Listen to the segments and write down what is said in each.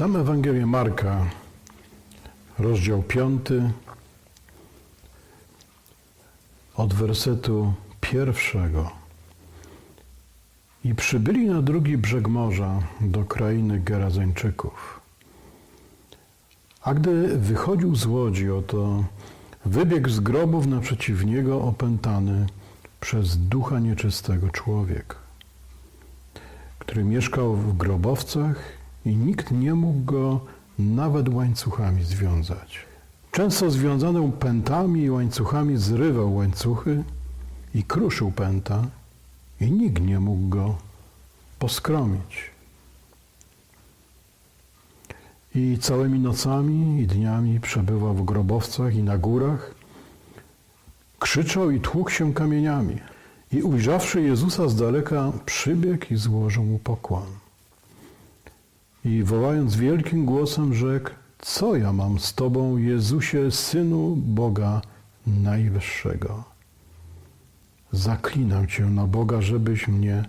Czytamy Ewangelię Marka, rozdział 5, od wersetu pierwszego. I przybyli na drugi brzeg morza do krainy Gerazeńczyków. A gdy wychodził z łodzi, oto wybiegł z grobów naprzeciw niego opętany przez ducha nieczystego człowiek, który mieszkał w grobowcach i nikt nie mógł go nawet łańcuchami związać. Często związany pętami i łańcuchami zrywał łańcuchy i kruszył pęta i nikt nie mógł go poskromić. I całymi nocami i dniami przebywał w grobowcach i na górach, krzyczał i tłukł się kamieniami. I ujrzawszy Jezusa z daleka, przybiegł i złożył mu pokłon. I wołając wielkim głosem rzekł, co ja mam z Tobą, Jezusie, Synu Boga Najwyższego? Zaklinam Cię na Boga, żebyś mnie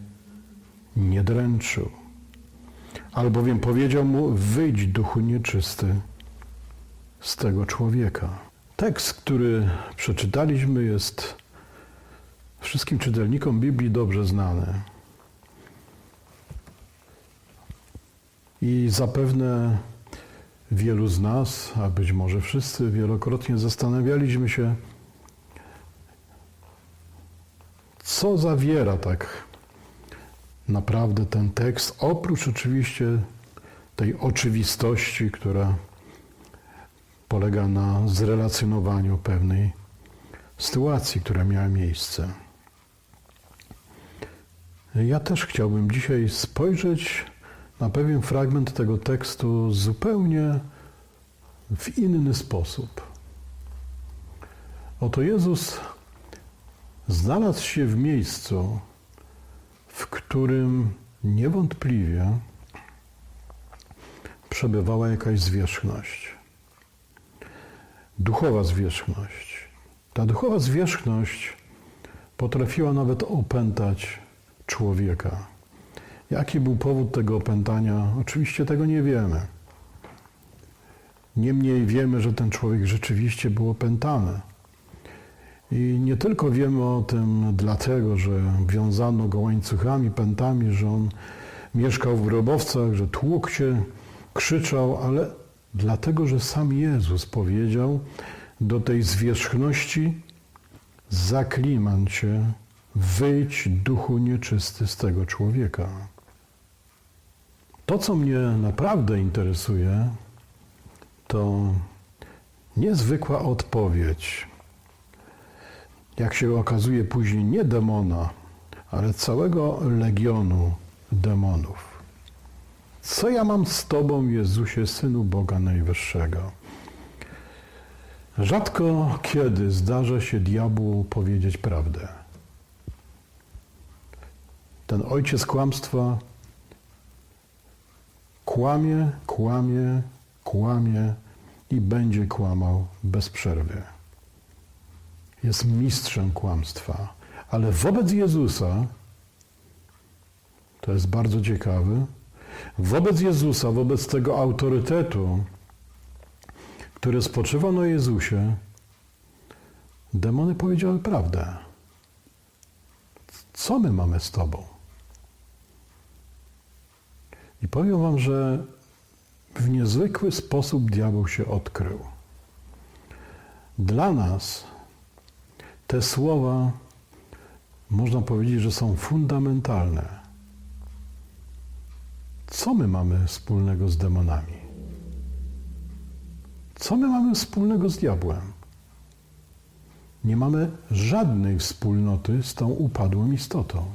nie dręczył. Albowiem powiedział mu, wyjdź duchu nieczysty z tego człowieka. Tekst, który przeczytaliśmy jest wszystkim czytelnikom Biblii dobrze znany. I zapewne wielu z nas, a być może wszyscy, wielokrotnie zastanawialiśmy się, co zawiera tak naprawdę ten tekst, oprócz oczywiście tej oczywistości, która polega na zrelacjonowaniu pewnej sytuacji, która miała miejsce. Ja też chciałbym dzisiaj spojrzeć na pewien fragment tego tekstu zupełnie w inny sposób. Oto Jezus znalazł się w miejscu, w którym niewątpliwie przebywała jakaś zwierzchność. Duchowa zwierzchność. Ta duchowa zwierzchność potrafiła nawet opętać człowieka. Jaki był powód tego opętania? Oczywiście tego nie wiemy. Niemniej wiemy, że ten człowiek rzeczywiście był opętany. I nie tylko wiemy o tym dlatego, że wiązano go łańcuchami, pętami, że on mieszkał w grobowcach, że tłukł się, krzyczał, ale dlatego, że sam Jezus powiedział do tej zwierzchności zaklimam cię, wyjdź duchu nieczysty z tego człowieka. To, co mnie naprawdę interesuje, to niezwykła odpowiedź. Jak się okazuje później nie demona, ale całego legionu demonów. Co ja mam z Tobą, Jezusie, Synu Boga Najwyższego? Rzadko kiedy zdarza się diabłu powiedzieć prawdę. Ten ojciec kłamstwa kłamie, kłamie, kłamie i będzie kłamał bez przerwy. Jest mistrzem kłamstwa, ale wobec Jezusa, to jest bardzo ciekawe, wobec Jezusa, wobec tego autorytetu, który spoczywa na Jezusie, demony powiedziały prawdę. Co my mamy z Tobą? I powiem Wam, że w niezwykły sposób diabeł się odkrył. Dla nas te słowa można powiedzieć, że są fundamentalne. Co my mamy wspólnego z demonami? Co my mamy wspólnego z diabłem? Nie mamy żadnej wspólnoty z tą upadłą istotą.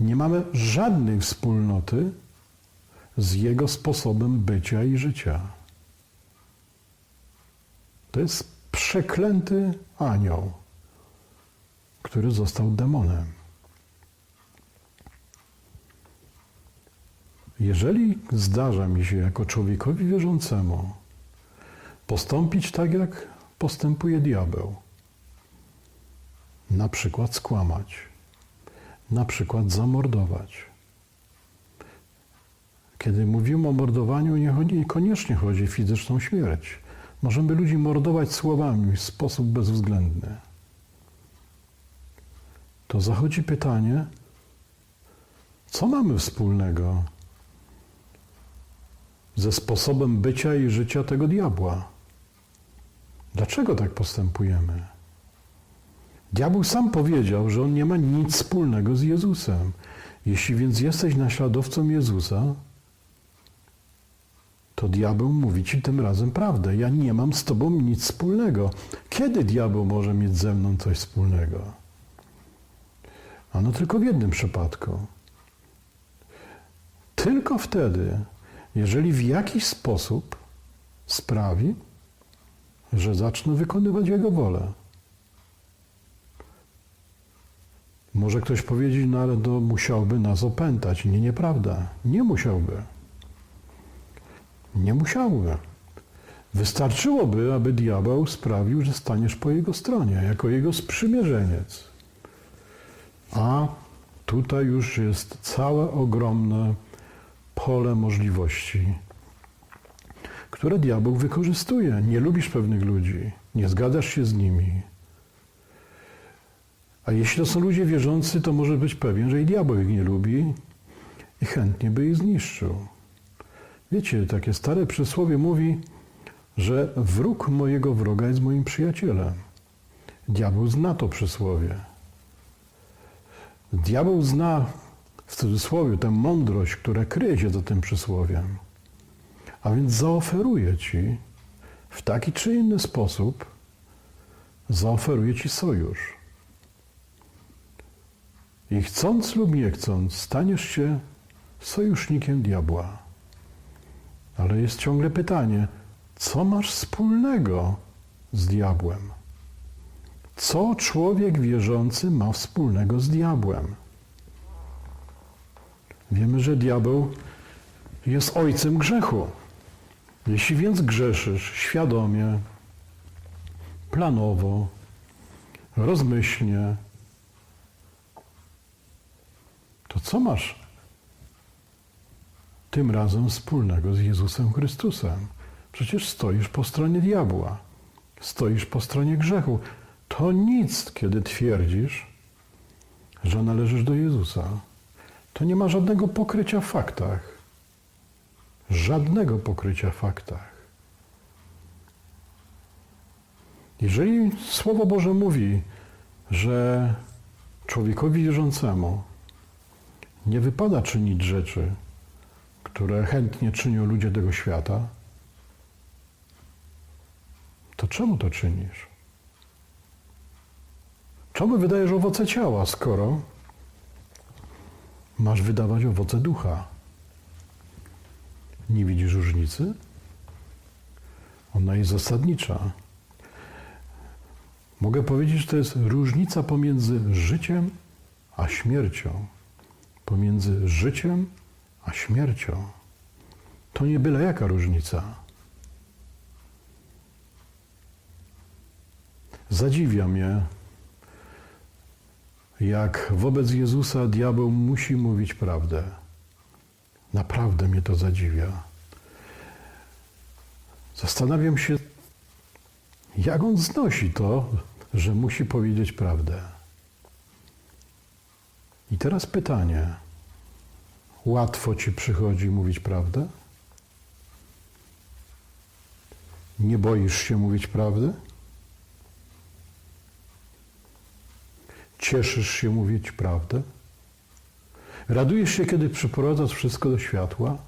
Nie mamy żadnej wspólnoty z jego sposobem bycia i życia. To jest przeklęty anioł, który został demonem. Jeżeli zdarza mi się jako człowiekowi wierzącemu postąpić tak, jak postępuje diabeł, na przykład skłamać, na przykład zamordować, Kiedy mówimy o mordowaniu, niekoniecznie chodzi o fizyczną śmierć. Możemy ludzi mordować słowami w sposób bezwzględny. To zachodzi pytanie, co mamy wspólnego ze sposobem bycia i życia tego diabła? Dlaczego tak postępujemy? Diabeł sam powiedział, że on nie ma nic wspólnego z Jezusem. Jeśli więc jesteś naśladowcą Jezusa, to diabeł mówi ci tym razem prawdę. Ja nie mam z tobą nic wspólnego. Kiedy diabeł może mieć ze mną coś wspólnego? Ano tylko w jednym przypadku. Tylko wtedy, jeżeli w jakiś sposób sprawi, że zacznę wykonywać Jego wolę. Może ktoś powiedzieć, no ale to musiałby nas opętać. Nie, nieprawda. Nie musiałby. Nie musiałby. Wystarczyłoby, aby diabeł sprawił, że staniesz po jego stronie, jako jego sprzymierzeniec. A tutaj już jest całe ogromne pole możliwości, które diabeł wykorzystuje. Nie lubisz pewnych ludzi, nie zgadzasz się z nimi. A jeśli to są ludzie wierzący, to może być pewien, że i diabeł ich nie lubi i chętnie by ich zniszczył. Wiecie, takie stare przysłowie mówi, że wróg mojego wroga jest moim przyjacielem. Diabeł zna to przysłowie. Diabeł zna w cudzysłowie tę mądrość, która kryje się za tym przysłowiem. A więc zaoferuje ci w taki czy inny sposób, zaoferuje ci sojusz. I chcąc lub nie chcąc, staniesz się sojusznikiem diabła. Ale jest ciągle pytanie, co masz wspólnego z diabłem? Co człowiek wierzący ma wspólnego z diabłem? Wiemy, że diabeł jest ojcem grzechu. Jeśli więc grzeszysz świadomie, planowo, rozmyślnie, to co masz tym razem wspólnego z Jezusem Chrystusem? Przecież stoisz po stronie diabła, stoisz po stronie grzechu. To nic, kiedy twierdzisz, że należysz do Jezusa. To nie ma żadnego pokrycia w faktach. Żadnego pokrycia w faktach. Jeżeli Słowo Boże mówi, że człowiekowi wierzącemu nie wypada czynić rzeczy, które chętnie czynią ludzie tego świata, to czemu to czynisz? Czemu wydajesz owoce ciała, skoro masz wydawać owoce ducha? Nie widzisz różnicy? Ona jest zasadnicza. Mogę powiedzieć, że to jest różnica pomiędzy życiem a śmiercią. Pomiędzy życiem a śmiercią. To nie byle jaka różnica. Zadziwia mnie, jak wobec Jezusa diabeł musi mówić prawdę. Naprawdę mnie to zadziwia. Zastanawiam się, jak on znosi to, że musi powiedzieć prawdę. I teraz pytanie: łatwo ci przychodzi mówić prawdę? Nie boisz się mówić prawdy? Cieszysz się mówić prawdę? Radujesz się, kiedy przyprowadzasz wszystko do światła?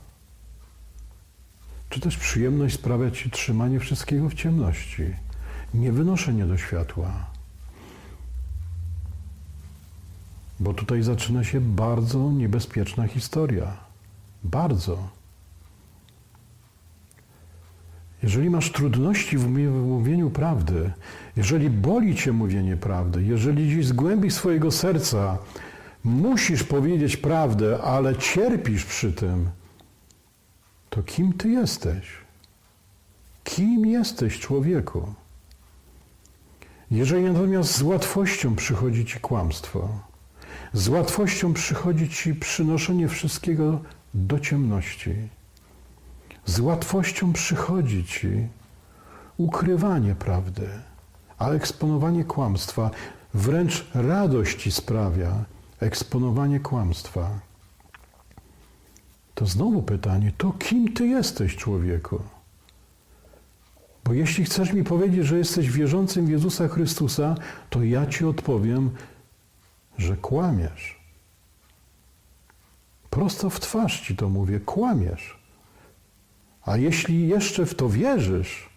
Czy też przyjemność sprawia ci trzymanie wszystkiego w ciemności, nie wynoszenie do światła? Bo tutaj zaczyna się bardzo niebezpieczna historia. Bardzo. Jeżeli masz trudności w mów- w mówieniu prawdy, jeżeli boli cię mówienie prawdy, jeżeli gdzieś z głębi swojego serca musisz powiedzieć prawdę, ale cierpisz przy tym, to kim ty jesteś? Kim jesteś, człowieku? Jeżeli natomiast z łatwością przychodzi ci kłamstwo, z łatwością przychodzi ci przynoszenie wszystkiego do ciemności. Z łatwością przychodzi ci ukrywanie prawdy, a eksponowanie kłamstwa wręcz radość sprawia eksponowanie kłamstwa. To znowu pytanie, to kim ty jesteś, człowieku? Bo jeśli chcesz mi powiedzieć, że jesteś wierzącym w Jezusa Chrystusa, to ja ci odpowiem, że kłamiesz. Prosto w twarz ci to mówię, kłamiesz. A jeśli jeszcze w to wierzysz,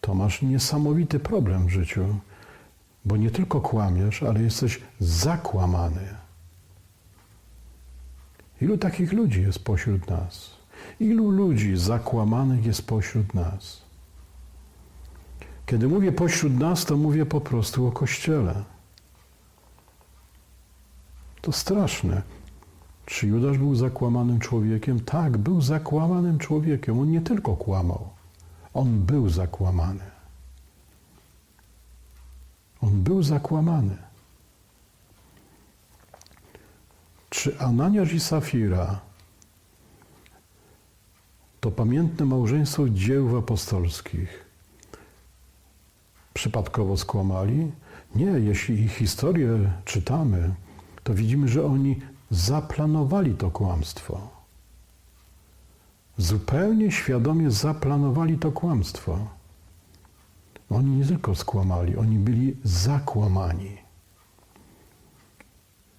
to masz niesamowity problem w życiu, bo nie tylko kłamiesz, ale jesteś zakłamany. Ilu takich ludzi jest pośród nas? Ilu ludzi zakłamanych jest pośród nas? Kiedy mówię pośród nas, to mówię po prostu o Kościele. To straszne. Czy Judasz był zakłamanym człowiekiem? Tak, był zakłamanym człowiekiem. On nie tylko kłamał, on był zakłamany. On był zakłamany. Czy Ananiasz i Safira to pamiętne małżeństwo dzieł apostolskich przypadkowo skłamali? Nie, jeśli ich historię czytamy, to widzimy, że oni zaplanowali to kłamstwo. Zupełnie świadomie zaplanowali to kłamstwo. Oni nie tylko skłamali, oni byli zakłamani.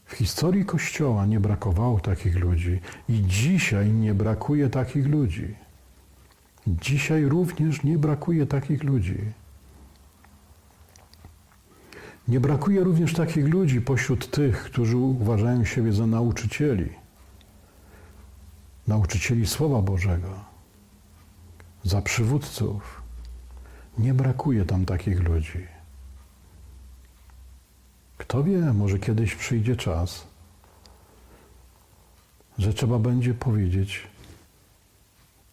W historii Kościoła nie brakowało takich ludzi i dzisiaj nie brakuje takich ludzi. Dzisiaj również nie brakuje takich ludzi. Nie brakuje również takich ludzi pośród tych, którzy uważają siebie za nauczycieli, nauczycieli Słowa Bożego, za przywódców. Nie brakuje tam takich ludzi. Kto wie, może kiedyś przyjdzie czas, że trzeba będzie powiedzieć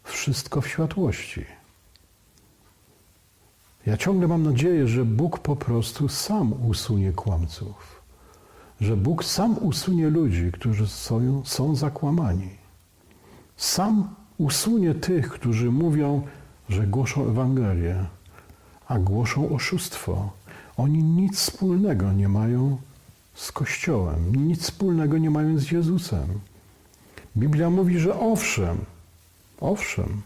wszystko w światłości. Ja ciągle mam nadzieję, że Bóg po prostu sam usunie kłamców, że Bóg sam usunie ludzi, którzy są, są zakłamani. Sam usunie tych, którzy mówią, że głoszą Ewangelię, a głoszą oszustwo. Oni nic wspólnego nie mają z Kościołem, nic wspólnego nie mają z Jezusem. Biblia mówi, że owszem, owszem,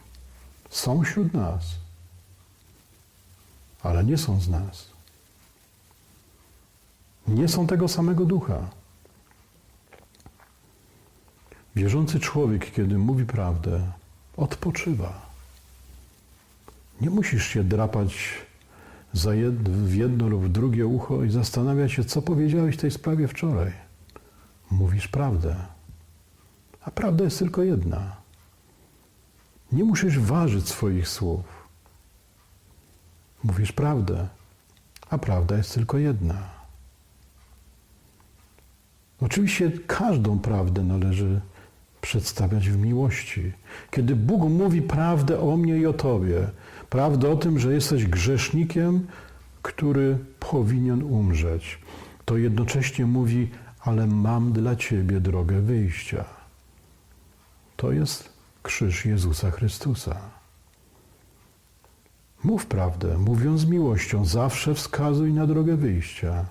są wśród nas, ale nie są z nas. Nie są tego samego ducha. Wierzący człowiek, kiedy mówi prawdę, odpoczywa. Nie musisz się drapać za jed, w jedno lub w drugie ucho i zastanawiać się, co powiedziałeś w tej sprawie wczoraj. Mówisz prawdę. A prawda jest tylko jedna. Nie musisz ważyć swoich słów. Mówisz prawdę, a prawda jest tylko jedna. Oczywiście każdą prawdę należy przedstawiać w miłości. Kiedy Bóg mówi prawdę o mnie i o Tobie, prawdę o tym, że jesteś grzesznikiem, który powinien umrzeć, to jednocześnie mówi, ale mam dla Ciebie drogę wyjścia. To jest krzyż Jezusa Chrystusa. Mów prawdę, mówiąc z miłością, zawsze wskazuj na drogę wyjścia.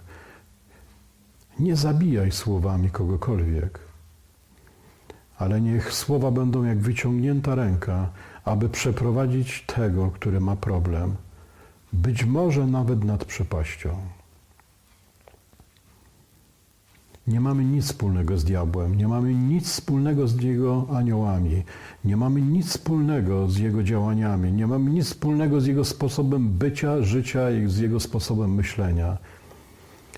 Nie zabijaj słowami kogokolwiek, ale niech słowa będą jak wyciągnięta ręka, aby przeprowadzić tego, który ma problem, być może nawet nad przepaścią. Nie mamy nic wspólnego z diabłem, nie mamy nic wspólnego z jego aniołami, nie mamy nic wspólnego z jego działaniami, nie mamy nic wspólnego z jego sposobem bycia, życia i z jego sposobem myślenia.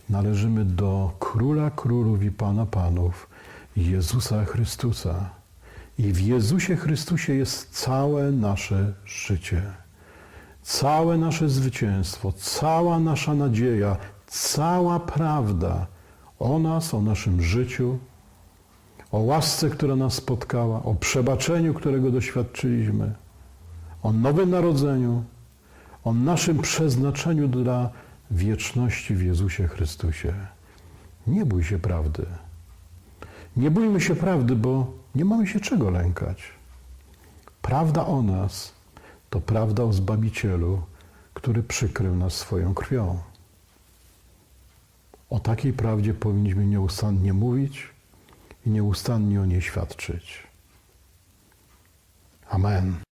Należymy do Króla Królów i Pana Panów, Jezusa Chrystusa. I w Jezusie Chrystusie jest całe nasze życie, całe nasze zwycięstwo, cała nasza nadzieja, cała prawda o nas, o naszym życiu, o łasce, która nas spotkała, o przebaczeniu, którego doświadczyliśmy, o nowym narodzeniu, o naszym przeznaczeniu dla wieczności w Jezusie Chrystusie. Nie bój się prawdy. Nie bójmy się prawdy, bo Nie mamy się czego lękać. Prawda o nas to prawda o Zbawicielu, który przykrył nas swoją krwią. O takiej prawdzie powinniśmy nieustannie mówić i nieustannie o niej świadczyć. Amen.